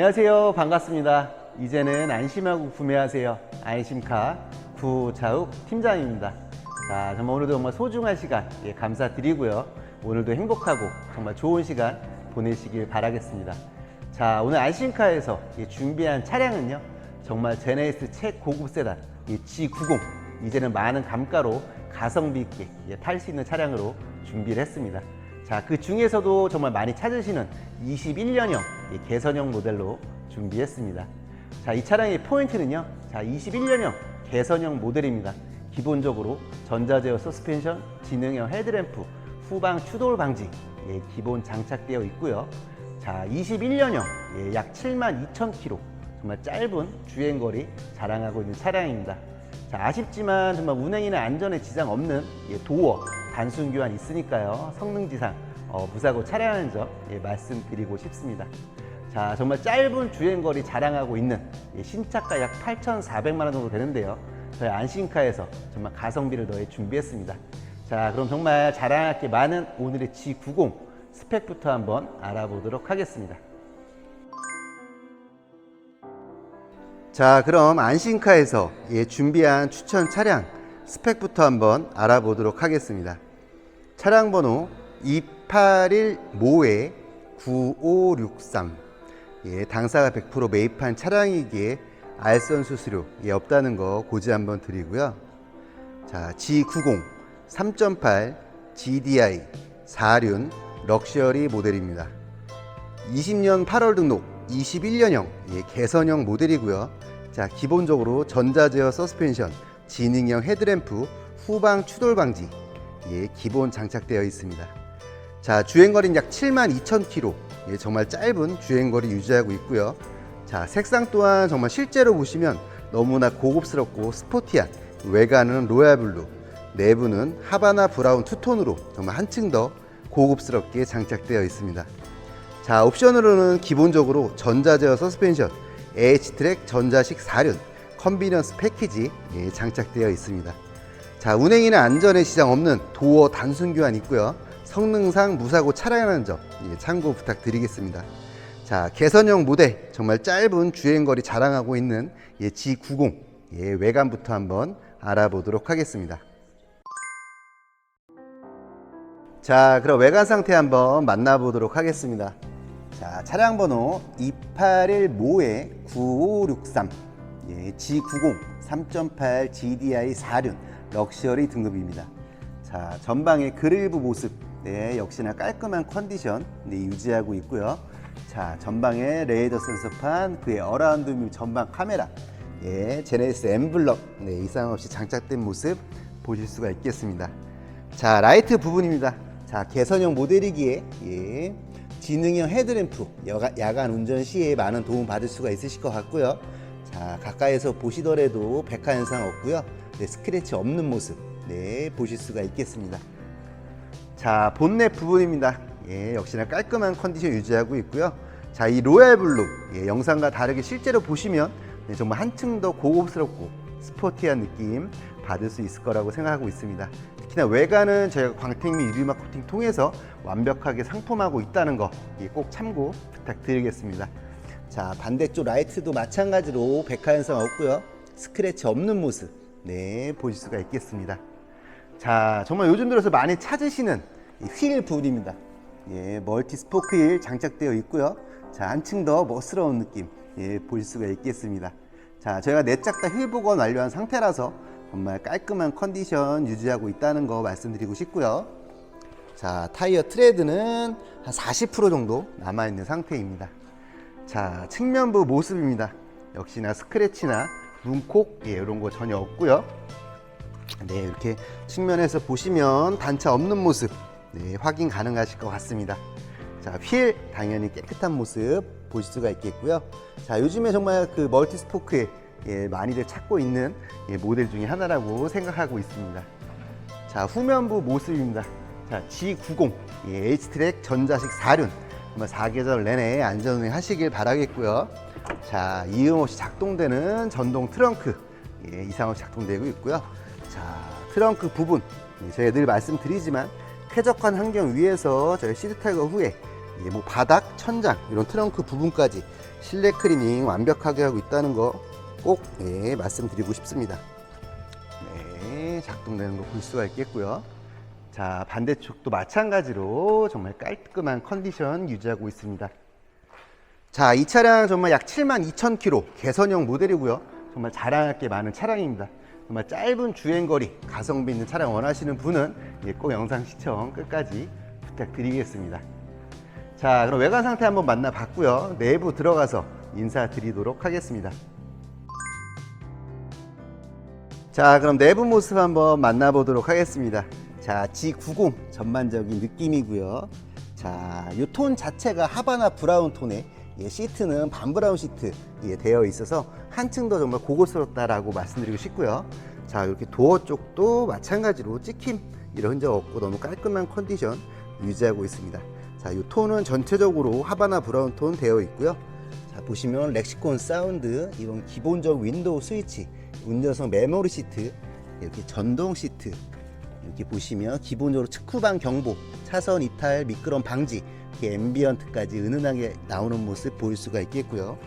안녕하세요. 반갑습니다. 이제는 안심하고 구매하세요. 안심카 구자욱 팀장입니다. 자, 정말 오늘도 정말 소중한 시간 예, 감사드리고요. 오늘도 행복하고 정말 좋은 시간 보내시길 바라겠습니다. 자, 오늘 안심카에서 예, 준비한 차량은요. 정말 제네시스 최고급 세단 이 G90 이제는 많은 감가로 가성비 있게 예, 탈 수 있는 차량으로 준비를 했습니다. 자, 그 중에서도 정말 많이 찾으시는 21년형 개선형 모델로 준비했습니다. 자, 이 차량의 포인트는요. 자, 21년형 개선형 모델입니다. 기본적으로 전자제어 서스펜션, 지능형 헤드램프, 후방 추돌 방지 예, 기본 장착되어 있고요. 자, 21년형 예, 약 7만 2천 킬로 정말 짧은 주행거리 자랑하고 있는 차량입니다. 자, 아쉽지만 정말 운행이나 안전에 지장 없는 예, 도어 단순 교환 있으니까요. 성능 지상 어, 무사고 차량하는 점 예, 말씀드리고 싶습니다. 자, 정말 짧은 주행거리 자랑하고 있는 예, 신차가 약 8,400만 원 정도 되는데요. 저희 안심카에서 정말 가성비를 더해 준비했습니다. 자, 그럼 정말 자랑할 게 많은 오늘의 G90 스펙부터 한번 알아보도록 하겠습니다. 자, 그럼 안심카에서 예, 준비한 추천 차량 스펙부터 한번 알아보도록 하겠습니다. 차량 번호 281 모에 9563. 예, 당사가 100% 매입한 차량이기에 알선 수수료 예, 없다는 거 고지 한번 드리고요. 자, G90 3.8 GDI 4륜 럭셔리 모델입니다. 20년 8월 등록 21년형 예, 개선형 모델이고요. 자 기본적으로 전자제어 서스펜션, 지능형 헤드램프, 후방 추돌 방지 예, 기본 장착되어 있습니다. 자 주행거리는 약 7만 2천 킬로 예, 정말 짧은 주행거리 유지하고 있고요. 자 색상 또한 정말 실제로 보시면 너무나 고급스럽고 스포티한 외관은 로얄 블루, 내부는 하바나 브라운 투톤으로 정말 한층 더 고급스럽게 장착되어 있습니다. 자 옵션으로는 기본적으로 전자제어 서스펜션, H트랙 전자식 4륜, 컨비니언스 패키지 예, 장착되어 있습니다. 자 운행이나 안전에 지장 없는 도어 단순 교환 있고요. 성능상 무사고 차량이라는 점 예, 참고 부탁드리겠습니다. 자 개선형 모델 정말 짧은 주행거리 자랑하고 있는 예, G90 예, 외관부터 한번 알아보도록 하겠습니다. 자, 그럼 외관 상태 한번 만나보도록 하겠습니다. 자, 차량 번호 281모에 9563 예, G90 3.8 GDI 4륜 럭셔리 등급입니다. 자, 전방의 그릴부 모습 네, 역시나 깔끔한 컨디션 네, 유지하고 있고요. 자, 전방의 레이더 센서판, 그의 어라운드 뷰 전방 카메라, 예, 제네시스 엠블럭 네, 이상 없이 장착된 모습 보실 수가 있겠습니다. 자, 라이트 부분입니다. 자, 개선형 모델이기에 예, 지능형 헤드램프 여가, 야간 운전 시에 많은 도움 받을 수가 있으실 것 같고요. 자, 가까이서 보시더라도 백화 현상 없고요. 네, 스크래치 없는 모습 네, 보실 수가 있겠습니다. 자, 본넷 부분입니다. 예, 역시나 깔끔한 컨디션 유지하고 있고요. 자, 이 로얄 블루 예, 영상과 다르게 실제로 보시면 네, 정말 한층 더 고급스럽고 스포티한 느낌 받을 수 있을 거라고 생각하고 있습니다. 특히나 외관은 저희가 광택 및 유리막 코팅 통해서 완벽하게 상품하고 있다는 거 꼭 참고 부탁드리겠습니다. 자, 반대쪽 라이트도 마찬가지로 백화 현상 없고요. 스크래치 없는 모습 네, 보실 수가 있겠습니다. 자, 정말 요즘 들어서 많이 찾으시는 이휠 부분입니다. 예, 멀티 스포크 휠 장착되어 있고요. 자, 한층 더 멋스러운 느낌 예, 보실 수가 있겠습니다. 자, 저희가 내짝 다휠 복원 완료한 상태라서 정말 깔끔한 컨디션 유지하고 있다는 거 말씀드리고 싶고요. 자, 타이어 트레드는 한 40% 정도 남아 있는 상태입니다. 자, 측면부 모습입니다. 역시나 스크래치나 문콕 예, 이런 거 전혀 없고요. 네, 이렇게 측면에서 보시면 단차 없는 모습 네, 확인 가능하실 것 같습니다. 자, 휠 당연히 깨끗한 모습 보실 수가 있겠고요. 자, 요즘에 정말 그 멀티 스포크에 예, 많이들 찾고 있는 예, 모델 중에 하나라고 생각하고 있습니다. 자, 후면부 모습입니다. 자, G90 예, H트랙 전자식 4륜 정말 4계절 내내 안전운행 하시길 바라겠고요. 자, 이음 없이 작동되는 전동 트렁크 예, 이상 없이 작동되고 있고요. 자, 트렁크 부분 예, 저희가 늘 말씀드리지만 쾌적한 환경 위에서 저희 시트 탈거 후에 예, 뭐 바닥, 천장 이런 트렁크 부분까지 실내 클리닝 완벽하게 하고 있다는 거꼭 예, 말씀드리고 싶습니다. 네, 작동되는 거 볼 수가 있겠고요. 자, 반대쪽도 마찬가지로 정말 깔끔한 컨디션 유지하고 있습니다. 자, 이 차량 정말 약 7만 2천 킬로 개선형 모델이고요. 정말 자랑할 게 많은 차량입니다. 정말 짧은 주행거리, 가성비 있는 차량 원하시는 분은 예, 꼭 영상 시청 끝까지 부탁드리겠습니다. 자, 그럼 외관 상태 한번 만나봤고요. 내부 들어가서 인사드리도록 하겠습니다. 자, 그럼 내부 모습 한번 만나보도록 하겠습니다. 자, G90 전반적인 느낌이고요. 자, 이 톤 자체가 하바나 브라운 톤에 예, 시트는 반브라운 시트 예, 되어 있어서 한층 더 정말 고급스럽다라고 말씀드리고 싶고요. 자, 이렇게 도어 쪽도 마찬가지로 찍힘 이런 흔적 없고 너무 깔끔한 컨디션 유지하고 있습니다. 자, 이 톤은 전체적으로 하바나 브라운 톤 되어 있고요. 자, 보시면 렉시콘 사운드, 이런 기본적 윈도우 스위치, 운전석 메모리 시트, 이렇게 전동 시트, 이렇게 보시면 기본적으로 측후방 경보, 차선 이탈, 미끄럼 방지, 앰비언트까지 은은하게 나오는 모습 보일 수가 있겠고요.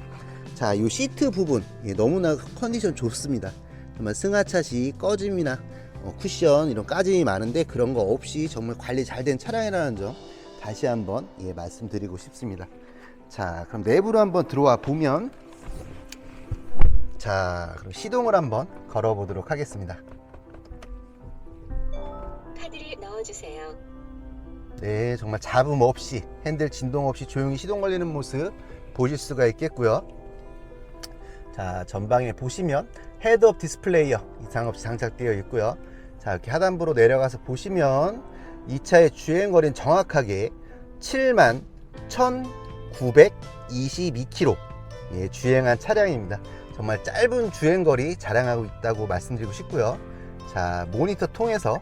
자, 이 시트 부분 예, 너무나 컨디션 좋습니다. 정말 승하차 시 꺼짐이나 어, 쿠션 이런 까짐이 많은데 그런 거 없이 정말 관리 잘 된 차량이라는 점 다시 한번 예, 말씀드리고 싶습니다. 자, 그럼 내부로 한번 들어와 보면 자, 그럼 시동을 한번 걸어 보도록 하겠습니다. 네, 정말 잡음 없이 핸들 진동 없이 조용히 시동 걸리는 모습 보실 수가 있겠고요. 자, 전방에 보시면 헤드업 디스플레이어 이상 없이 장착되어 있고요. 자, 이렇게 하단부로 내려가서 보시면 이 차의 주행 거리는 정확하게 7만 1,922km 예, 주행한 차량입니다. 정말 짧은 주행 거리 자랑하고 있다고 말씀드리고 싶고요. 자, 모니터 통해서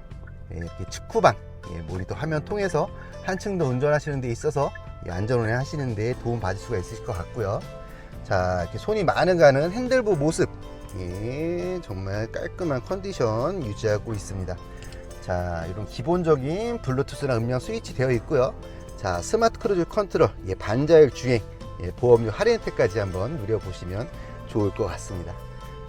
예, 이렇게 측후방 예, 모니터 화면 통해서 한층 더 운전하시는 데 있어서 예, 안전운행 하시는 데 도움 받을 수가 있으실 것 같고요. 자, 이렇게 손이 많은 가는 핸들부 모습. 예, 정말 깔끔한 컨디션 유지하고 있습니다. 자, 이런 기본적인 블루투스랑 음량 스위치 되어 있고요. 자, 스마트 크루즈 컨트롤, 예, 반자율 주행, 예, 보험료 할인 혜택까지 한번 누려보시면 좋을 것 같습니다.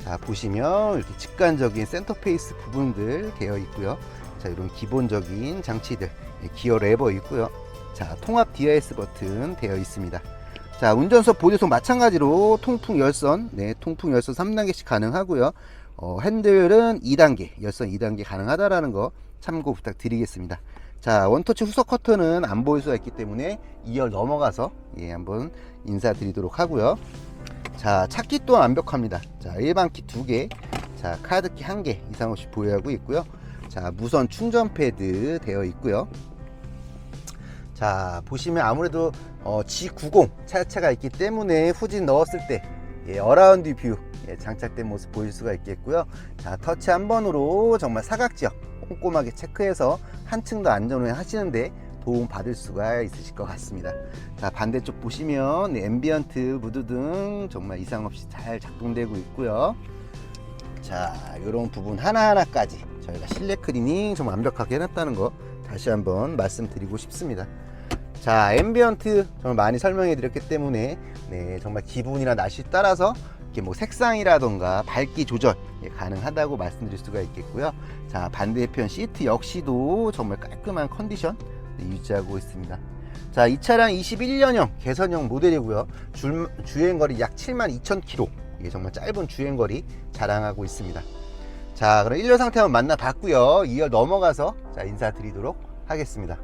자, 보시면 이렇게 직관적인 센터페이스 부분들 되어 있고요. 자, 이런 기본적인 장치들, 예, 기어 레버 있고요. 자, 통합 DRS 버튼 되어 있습니다. 자, 운전석 보조석 마찬가지로 통풍 열선, 네, 통풍 열선 3단계씩 가능하고요. 어, 핸들은 2단계, 열선 2단계 가능하다라는 거 참고 부탁드리겠습니다. 자, 원터치 후석 커터는 안 보일 수가 있기 때문에 2열 넘어가서 예, 한번 인사드리도록 하고요. 자, 찾기 또한 완벽합니다. 자, 일반 키 2개, 자, 카드 키 1개 이상 없이 보유하고 있고요. 자, 무선 충전 패드 되어 있고요. 자, 보시면 아무래도 어, G90 차체가 있기 때문에 후진 넣었을 때 예, 어라운드 뷰 예, 장착된 모습 보일 수가 있겠고요. 자, 터치 한 번으로 정말 사각지역 꼼꼼하게 체크해서 한층 더 안전 운행 하시는데 도움 받을 수가 있으실 것 같습니다. 자, 반대쪽 보시면 앰비언트 무드 등 정말 이상 없이 잘 작동되고 있고요. 자, 이런 부분 하나하나까지 저희가 실내 클리닝 좀 완벽하게 해놨다는 거 다시 한번 말씀드리고 싶습니다. 자, 앰비언트 정말 많이 설명해 드렸기 때문에 네, 정말 기분이나 날씨 따라서 이렇게 뭐 색상이라던가 밝기 조절 예, 가능하다고 말씀드릴 수가 있겠고요. 자, 반대편 시트 역시도 정말 깔끔한 컨디션 네, 유지하고 있습니다. 자, 이 차량 21년형 개선형 모델이고요. 주, 주행거리 약 7만 2천 킬로. 이게 정말 짧은 주행거리 자랑하고 있습니다. 자, 그럼 1열 상태 한번 만나봤고요. 2열 넘어가서 자, 인사드리도록 하겠습니다.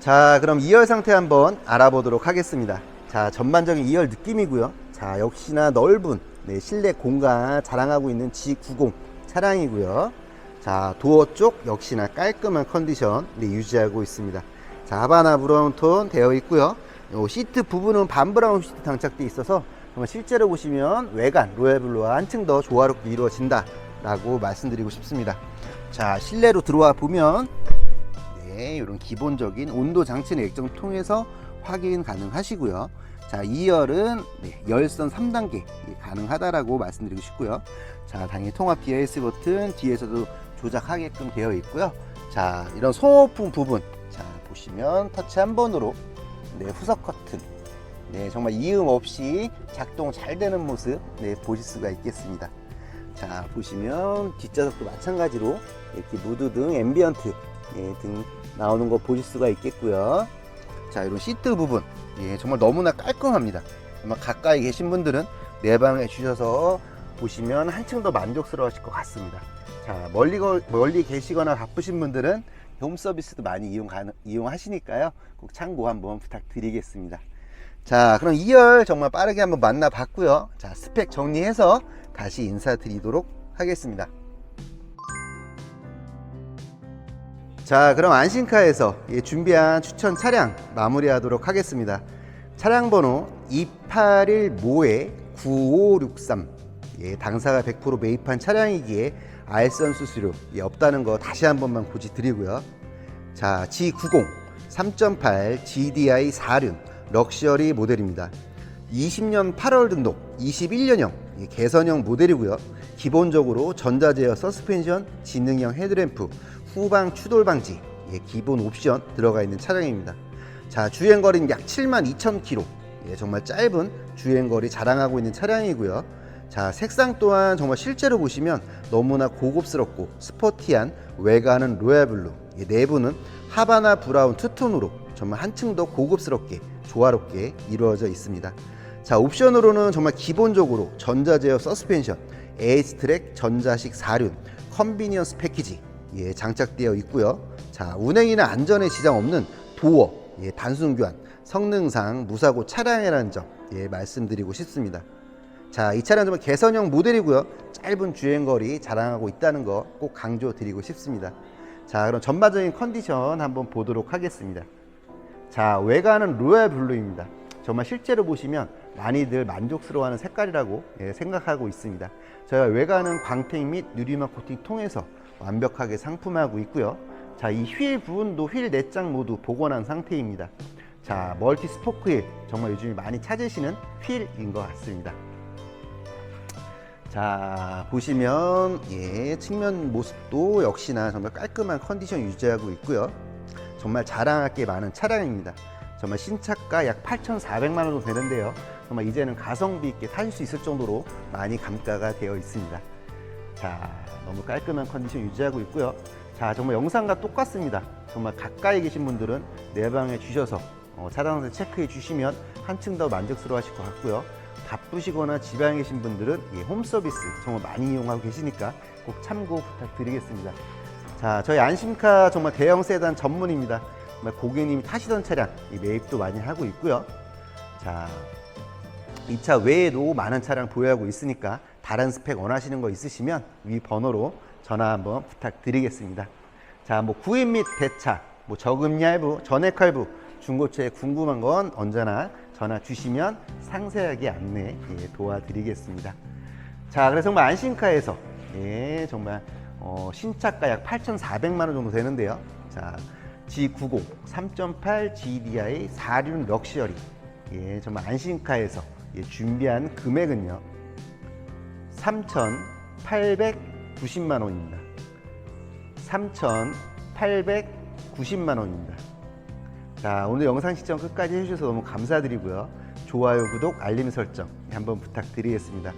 자, 그럼 2열 상태 한번 알아보도록 하겠습니다. 자, 전반적인 2열 느낌이고요. 자, 역시나 넓은 네, 실내 공간 자랑하고 있는 G90 차량이고요. 자, 도어 쪽 역시나 깔끔한 컨디션 네, 유지하고 있습니다. 자, 하바나 브라운 톤 되어 있고요. 요 시트 부분은 반브라운 시트 장착되어 있어서 실제로 보시면 외관 로얄블루와 한층 더 조화롭게 이루어진다 라고 말씀드리고 싶습니다. 자, 실내로 들어와 보면 네, 이런 기본적인 온도 장치는 액정 통해서 확인 가능하시고요. 자, 2열은 네, 열선 3단계 가능하다라고 말씀드리고 싶고요. 자, 당연히 통합 DRS 버튼 뒤에서도 조작하게끔 되어 있고요. 자, 이런 소모품 부분. 자, 보시면 터치 한 번으로 네, 후석 커튼 네, 정말 이음 없이 작동 잘 되는 모습 네, 보실 수가 있겠습니다. 자 보시면 뒷좌석도 마찬가지로 이렇게 무드 등 앰비언트 예, 등 나오는 거 보실 수가 있겠고요. 자 이런 시트 부분 예, 정말 너무나 깔끔합니다. 정말 가까이 계신 분들은 내방해 주셔서 보시면 한층 더 만족스러우실 것 같습니다. 자 멀리 거, 멀리 계시거나 바쁘신 분들은 홈 서비스도 많이 이용 가능, 이용하시니까요. 꼭 참고 한번 부탁드리겠습니다. 자, 그럼 2열 정말 빠르게 한번 만나봤고요. 자, 스펙 정리해서 다시 인사드리도록 하겠습니다. 자, 그럼 안신카에서 예, 준비한 추천 차량 마무리하도록 하겠습니다. 차량 번호 281모에 9563. 예, 당사가 100% 매입한 차량이기에 알선 수수료 예, 없다는 거 다시 한 번만 고지 드리고요. 자, G90 3.8 GDI 4륜 럭셔리 모델입니다. 20년 8월 등록, 21년형 예, 개선형 모델이고요. 기본적으로 전자제어 서스펜션, 지능형 헤드램프, 후방 추돌 방지, 예, 기본 옵션 들어가 있는 차량입니다. 자, 주행 거리는 약 7만 2천 킬로. 예, 정말 짧은 주행 거리 자랑하고 있는 차량이고요. 자, 색상 또한 정말 실제로 보시면 너무나 고급스럽고 스포티한 외관은 로얄 블루, 예, 내부는 하바나 브라운 투톤으로 정말 한층 더 고급스럽게 조화롭게 이루어져 있습니다. 자, 옵션으로는 정말 기본적으로 전자제어 서스펜션, 에이스 트랙 전자식 4륜, 컨비니언스 패키지 예, 장착되어 있고요. 자, 운행이나 안전에 지장 없는 도어, 예, 단순 교환, 성능상 무사고 차량이라는 점 예, 말씀드리고 싶습니다. 자, 이 차량 정말 개선형 모델이고요. 짧은 주행거리 자랑하고 있다는 거 꼭 강조드리고 싶습니다. 자, 그럼 전반적인 컨디션 한번 보도록 하겠습니다. 자, 외관은 로얄 블루입니다. 정말 실제로 보시면 많이들 만족스러워하는 색깔이라고 예, 생각하고 있습니다. 저희가 외관은 광택 및 유리막 코팅 통해서 완벽하게 상품하고 있고요. 자, 이 휠 부분도 휠 내장 모두 복원한 상태입니다. 자, 멀티 스포크 휠 정말 요즘 많이 찾으시는 휠인 것 같습니다. 자 보시면 예 측면 모습도 역시나 정말 깔끔한 컨디션 유지하고 있고요. 정말 자랑할 게 많은 차량입니다. 정말 신차가 약 8,400만 원 정도 되는데요. 정말 이제는 가성비 있게 타실 수 있을 정도로 많이 감가가 되어 있습니다. 자 너무 깔끔한 컨디션 유지하고 있고요. 자 정말 영상과 똑같습니다. 정말 가까이 계신 분들은 내방해 주셔서 어, 차량을 체크해 주시면 한층 더 만족스러워 하실 것 같고요 바쁘시거나 지방에 계신 분들은 이홈 서비스 정말 많이 이용하고 계시니까 꼭 참고 부탁드리겠습니다. 자, 저희 안심카 정말 대형 세단 전문입니다. 정말 고객님이 타시던 차량 이 매입도 많이 하고 있고요. 자, 이 차 외에도 많은 차량 보유하고 있으니까 다른 스펙 원하시는 거 있으시면 위 번호로 전화 한번 부탁드리겠습니다. 자, 뭐 구입 및 대차, 뭐 저금 얇부, 전액 할부, 중고차에 궁금한 건 언제나 전화 주시면 상세하게 안내 예, 도와드리겠습니다. 자, 그래서 정말 안심카에서 예, 정말 어, 신차가 약 8,400만 원 정도 되는데요. 자, G90 3.8 GDI 4륜 럭셔리 예, 정말 안심카에서 예, 준비한 금액은요. 3,890만 원입니다. 3,890만 원입니다. 자, 오늘 영상 시청 끝까지 해주셔서 너무 감사드리고요. 좋아요, 구독, 알림 설정 한번 부탁드리겠습니다.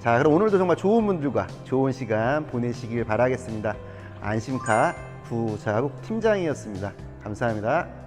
자, 그럼 오늘도 정말 좋은 분들과 좋은 시간 보내시길 바라겠습니다. 안심카 부자국 팀장이었습니다. 감사합니다.